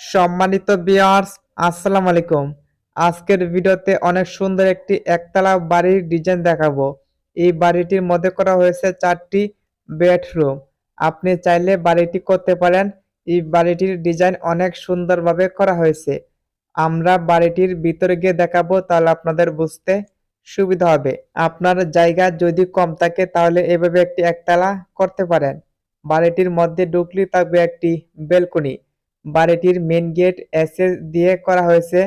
সম্মানিত বিয়ার্স আসসালামু আলাইকুম। আজকের ভিডিওতে অনেক সুন্দর একটি একতলা বাড়ির ডিজাইন দেখাবো। এই বাড়িটির মধ্যে করা হয়েছে চারটি বেডরুম আপনি চাইলে বাড়িটি করতে পারেন। এই বাড়িটির ডিজাইন অনেক সুন্দরভাবে করা হয়েছে। আমরা বাড়িটির ভিতরে গিয়ে দেখাবো, তাহলে আপনাদের বুঝতে সুবিধা হবে। আপনার জায়গা যদি কম থাকে, তাহলে এভাবে একটি একতলা করতে পারেন। বাড়িটির মধ্যে ঢুকলেই থাকবে একটি বেলকনি বাড়িটির মেন গেট এসএস দিয়ে করা হয়েছে।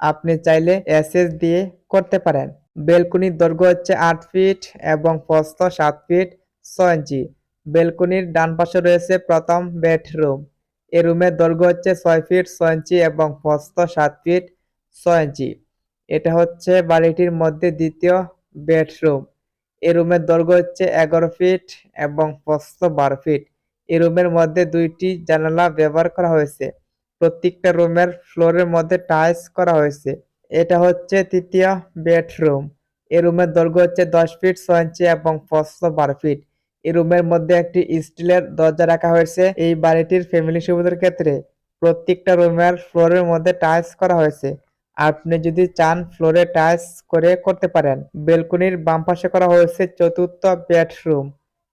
আপনি চাইলে এসএস দিয়ে করতে পারেন। বেলকনির দৈর্ঘ্য হচ্ছে আট ফিট এবং প্রস্থ সাত ফিট ছয় ইঞ্চি বেলকনির ডান পাশে রয়েছে প্রথম বেডরুম এই রুমের দৈর্ঘ্য হচ্ছে ছয় ফিট ছয় ইঞ্চি এবং প্রস্থ সাত ফিট ছয় ইঞ্চি এটা হচ্ছে বাড়িটির মধ্যে দ্বিতীয় বেডরুম এই রুমের দৈর্ঘ্য হচ্ছে এগারো ফিট এবং প্রস্থ বারো ফিট এই রুমের মধ্যে দুইটি জানালা ব্যবহার করা হয়েছে। প্রত্যেকটা রুমের ফ্লোরের মধ্যে টাইলস করা হয়েছে। এটা হচ্ছে তৃতীয় বেডরুম। এই রুমের দৈর্ঘ্য হচ্ছে দশ ফিট, ছয় ইঞ্চি এবং প্রস্থ বারো ফিট। এই রুমের মধ্যে একটি স্টিলের দরজা রাখা হয়েছে এই বাড়িটির ফ্যামিলি সুবিধার ক্ষেত্রে। প্রত্যেকটা রুমের ফ্লোরের মধ্যে টাইলস করা হয়েছে। আপনি যদি চান ফ্লোরে টাইলস করে করতে পারেন। বেলকনির বাম পাশে করা হয়েছে চতুর্থ বেডরুম।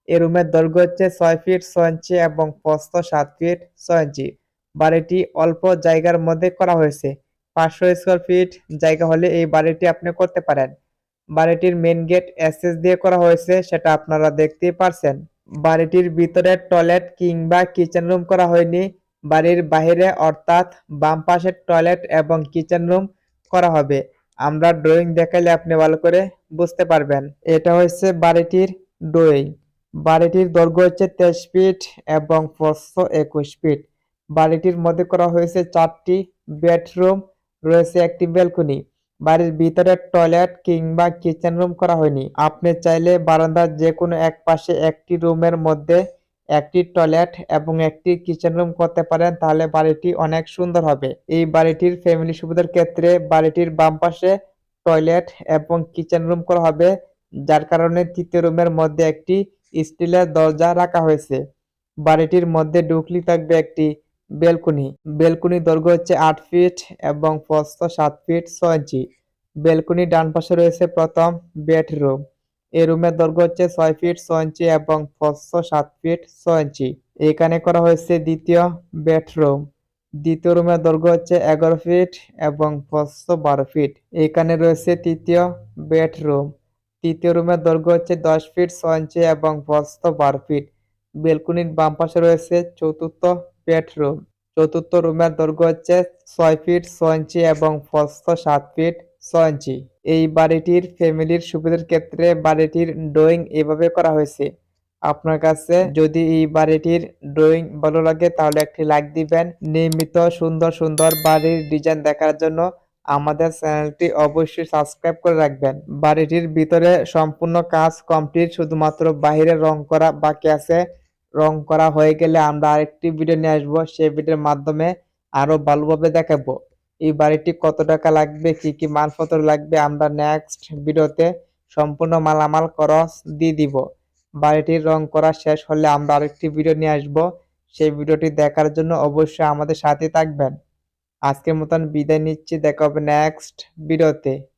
এই রুমের দৈর্ঘ্য হচ্ছে ছয় ফিট ছয় ইঞ্চি এবং প্রস্থ সাত ফিট ছয় ইঞ্চি। বাড়িটি অল্প জায়গার মধ্যে করা হয়েছে। পাঁচশো স্কোয়ার ফিট জায়গা হলে এই বাড়িটি আপনি করতে পারেন। বাড়িটির মেন গেট এসএস দিয়ে করা হয়েছে, সেটা আপনারা দেখতেই পারছেন। বাড়িটির ভিতরে টয়লেট কিংবা কিচেন রুম করা হয়নি। বাড়ির বাহিরে অর্থাৎ বাম পাশের টয়লেট এবং কিচেন রুম করা হবে। আমরা ড্রয়িং দেখালে আপনি ভালো করে বুঝতে পারবেন। এটা হচ্ছে বাড়িটির ড্রয়িং। বাড়িটির দৈর্ঘ্য হচ্ছে তেইশ ফিট এবং প্রস্থ একুশ ফিট। বাড়িটির মধ্যে করা হয়েছে চারটি বেডরুম, রয়েছে একটি ব্যালকনি। বাড়ির ভিতরে টয়লেট কিংবা কিচেন রুম করা হয়নি। আপনি চাইলে বারান্দার যে কোনো এক পাশে একটি রুমের মধ্যে একটি টয়লেট এবং একটি কিচেন রুম করতে পারেন, তাহলে বাড়িটি অনেক সুন্দর হবে। এই বাড়িটির ফ্যামিলি সুবিধার ক্ষেত্রে বাড়িটির বাম পাশে টয়লেট এবং কিচেন রুম করা হবে, যার কারণে তৃতীয় রুমের মধ্যে একটি স্টিলের দরজা রাখা হয়েছে। বাড়িটির মধ্যে ঢুকলি থাকবে একটি বেলকুনি। বেলকুনি দৈর্ঘ্য হচ্ছে আট ফিট এবং প্রস্থ সাত ফিট ছয় ইঞ্চি। বেলকনি ডান পাশে রয়েছে প্রথম বেডরুম। এই রুমের দৈর্ঘ্য হচ্ছে ছয় ফিট ছয় ইঞ্চি এবং প্রস্থ সাত ফিট ছয় ইঞ্চি। এখানে করা হয়েছে দ্বিতীয় বেডরুম। দ্বিতীয় রুমের দৈর্ঘ্য হচ্ছে এগারো ফিট এবং প্রস্থ বারো ফিট। এখানে রয়েছে তৃতীয় বেডরুম। তৃতীয় রুমের দৈর্ঘ্য হচ্ছে দশ ফিট ছয় ইঞ্চি এবং প্রস্থ বারো ফিট বেলকনির বাম পাশে রয়েছে চতুর্থ বেডরুম চতুর্থ রুমের দৈর্ঘ্য হচ্ছে ছয় ফিট ছ ইঞ্চি এবং প্রস্থ সাত ফিট ছয় ইঞ্চি এই বাড়িটির ফ্যামিলির সুবিধার ক্ষেত্রে বাড়িটির ড্রয়িং এভাবে করা হয়েছে। আপনার কাছে যদি এই বাড়িটির ড্রয়িং ভালো লাগে, তাহলে একটি লাইক দিবেন। নিয়মিত সুন্দর সুন্দর বাড়ির ডিজাইন দেখার জন্য আমাদের চ্যানেলটি অবশ্যই সাবস্ক্রাইব করে রাখবেন। বাড়িটির ভিতরে সম্পূর্ণ কাজ কমপ্লিট, শুধুমাত্র বাইরে রং করা বাকি আছে। রং করা হয়ে গেলে আমরা আরেকটি ভিডিও নিয়ে আসব, সেই ভিডিওর মাধ্যমে আরও ভালোভাবে দেখাবো। এই বাড়িটি কত টাকা লাগবে, কি কি মালপত্র লাগবে, আমরা নেক্সট ভিডিওতে সম্পূর্ণ মালামাল খরচ দিয়ে দিব। বাড়িটির রং করা শেষ হলে আমরা আরেকটি ভিডিও নিয়ে আসব। সেই ভিডিওটি দেখার জন্য অবশ্যই আমাদের সাথে থাকবেন। আজকের মতন বিদায় নিচ্ছি দেখা হবে নেক্সট ভিডিওতে